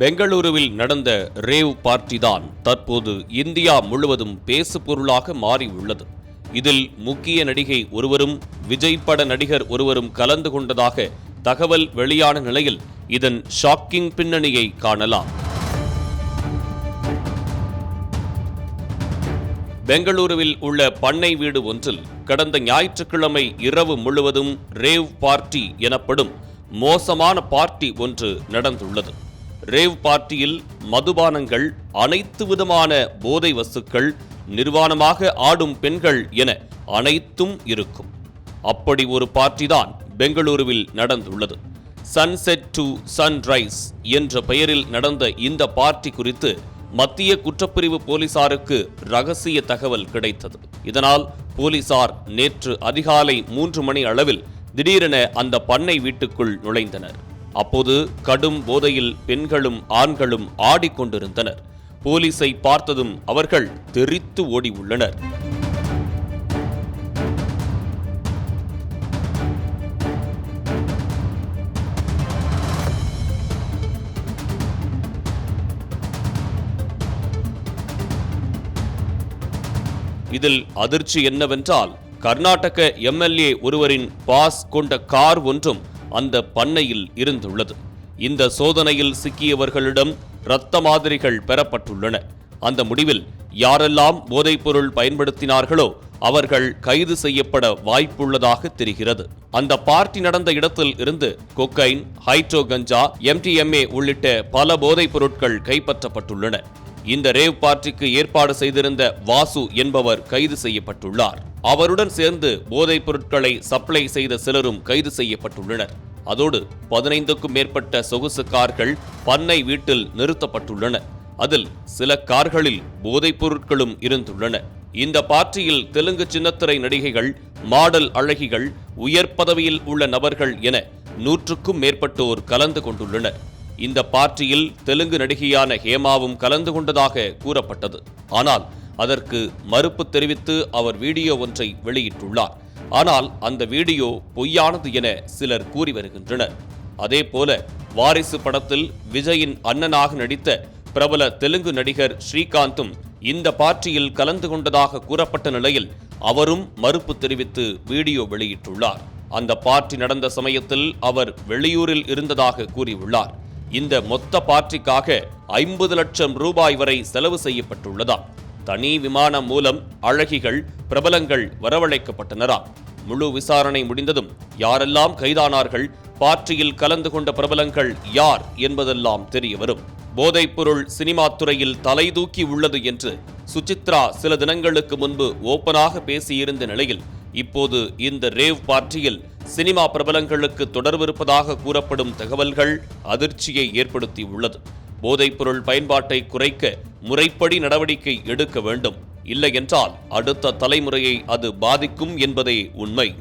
பெங்களூருவில் நடந்த rave party தான் தற்போது இந்தியா முழுவதும் பேசு பொருளாக மாறியுள்ளது. இதில் முக்கிய நடிகை ஒருவரும் விஜய் பட நடிகர் ஒருவரும் கலந்து கொண்டதாக தகவல் வெளியான நிலையில் இதன் ஷாக்கிங் பின்னணியை காணலாம். பெங்களூருவில் உள்ள பண்ணை வீடு ஒன்றில் கடந்த ஞாயிற்றுக்கிழமை இரவு முழுவதும் ரேவ் பார்ட்டி எனப்படும் மோசமான பார்ட்டி ஒன்று நடந்துள்ளது. ரேவ் பார்ட்டியில் மதுபானங்கள் அனைத்து விதமான போதை வசுக்கள் நிர்வாணமாக ஆடும் பெண்கள் என அனைத்தும் இருக்கும். அப்படி ஒரு பார்ட்டி தான் பெங்களூருவில் நடந்துள்ளது. சன்செட் டு சன்ரைஸ் என்ற பெயரில் நடந்த இந்த பார்ட்டி குறித்து மத்திய குற்றப்பிரிவு போலீசாருக்கு ரகசிய தகவல் கிடைத்தது. இதனால் போலீசார் நேற்று அதிகாலை மூன்று மணி அளவில் திடீரென அந்த பண்ணை வீட்டுக்குள் நுழைந்தனர். அப்போது கடும் போதையில் பெண்களும் ஆண்களும் ஆடிக்கொண்டிருந்தனர். போலீஸை பார்த்ததும் அவர்கள் தெரித்து ஓடி உள்ளனர் இதில் அதிர்ச்சி என்னவென்றால் கர்நாடக எம்எல்ஏ ஒருவரின் பாஸ் கொண்ட கார் ஒன்றும் அந்த பண்ணையில் இருந்துள்ளது. இந்த சோதனையில் சிக்கியவர்களிடம் இரத்த மாதிரிகள் பெறப்பட்டுள்ளன. அந்த முடிவில் யாரெல்லாம் போதைப்பொருள் பயன்படுத்தினார்களோ அவர்கள் கைது செய்யப்பட வாய்ப்புள்ளதாக தெரிகிறது. அந்த பார்ட்டி நடந்த இடத்தில் இருந்து கொக்கைன் ஹைட்ரோ கஞ்சா எம்டிஎம்ஏ உள்ளிட்ட பல போதைப் பொருட்கள் கைப்பற்றப்பட்டுள்ளன. இந்த ரேவ் பார்ட்டிக்கு ஏற்பாடு செய்திருந்த வாசு என்பவர் கைது செய்யப்பட்டுள்ளார். அவருடன் சேர்ந்து போதைப் பொருட்களை சப்ளை செய்த சிலரும் கைது செய்யப்பட்டுள்ளனர். அதோடு பதினைந்துக்கும் மேற்பட்ட சொகுசு கார்கள் பண்ணை வீட்டில் நிறுத்தப்பட்டுள்ளன. அதில் சில கார்களில் போதைப் பொருட்களும் இருந்துள்ளன. இந்த பார்ட்டியில் தெலுங்கு சின்னத்திரை நடிகைகள் மாடல் அழகிகள் உயர் பதவியில் உள்ள நபர்கள் என நூற்றுக்கும் மேற்பட்டோர் கலந்து கொண்டுள்ளனர். இந்த பார்ட்டியில் தெலுங்கு நடிகையான ஹேமாவும் கலந்து கொண்டதாக கூறப்பட்டது. ஆனால் அதற்கு மறுப்பு தெரிவித்து அவர் வீடியோ ஒன்றை வெளியிட்டுள்ளார். ஆனால் அந்த வீடியோ பொய்யானது என சிலர் கூறி வருகின்றனர். அதே போல வாரிசு படத்தில் விஜயின் அண்ணனாக நடித்த பிரபல தெலுங்கு நடிகர் ஸ்ரீகாந்தும் இந்த பார்ட்டியில் கலந்து கொண்டதாக கூறப்பட்ட நிலையில் அவரும் மறுப்பு தெரிவித்து வீடியோ வெளியிட்டுள்ளார். அந்த பார்ட்டி நடந்த சமயத்தில் அவர் வெளியூரில் இருந்ததாக கூறியுள்ளார். இந்த மொத்த பார்ட்டிக்காக ஐம்பது லட்சம் ரூபாய் வரை செலவு செய்யப்பட்டுள்ளதா தனி விமானம் மூலம் அழகிகள் பிரபலங்கள் வரவழைக்கப்பட்டனராம் முழு விசாரணை முடிந்ததும் யாரெல்லாம் கைதானார்கள்? பார்ட்டியில் கலந்து கொண்ட பிரபலங்கள் யார் என்பதெல்லாம் தெரியவரும் போதைப்பொருள் சினிமா துறையில் தலை தூக்கி உள்ளது என்று சுசித்ரா சில தினங்களுக்கு முன்பு ஓப்பனாக பேசியிருந்த நிலையில் இப்போது இந்த ரேவ் பார்ட்டியில் சினிமா பிரபலங்களுக்கு தொடர்பு இருப்பதாக கூறப்படும் தகவல்கள் அதிர்ச்சியை ஏற்படுத்தி உள்ளது போதைப்பொருள் பயன்பாட்டை குறைக்க முறைப்படி நடவடிக்கை எடுக்க வேண்டும். இல்லையென்றால் அடுத்த தலைமுறையை அது பாதிக்கும் என்பதே உண்மை.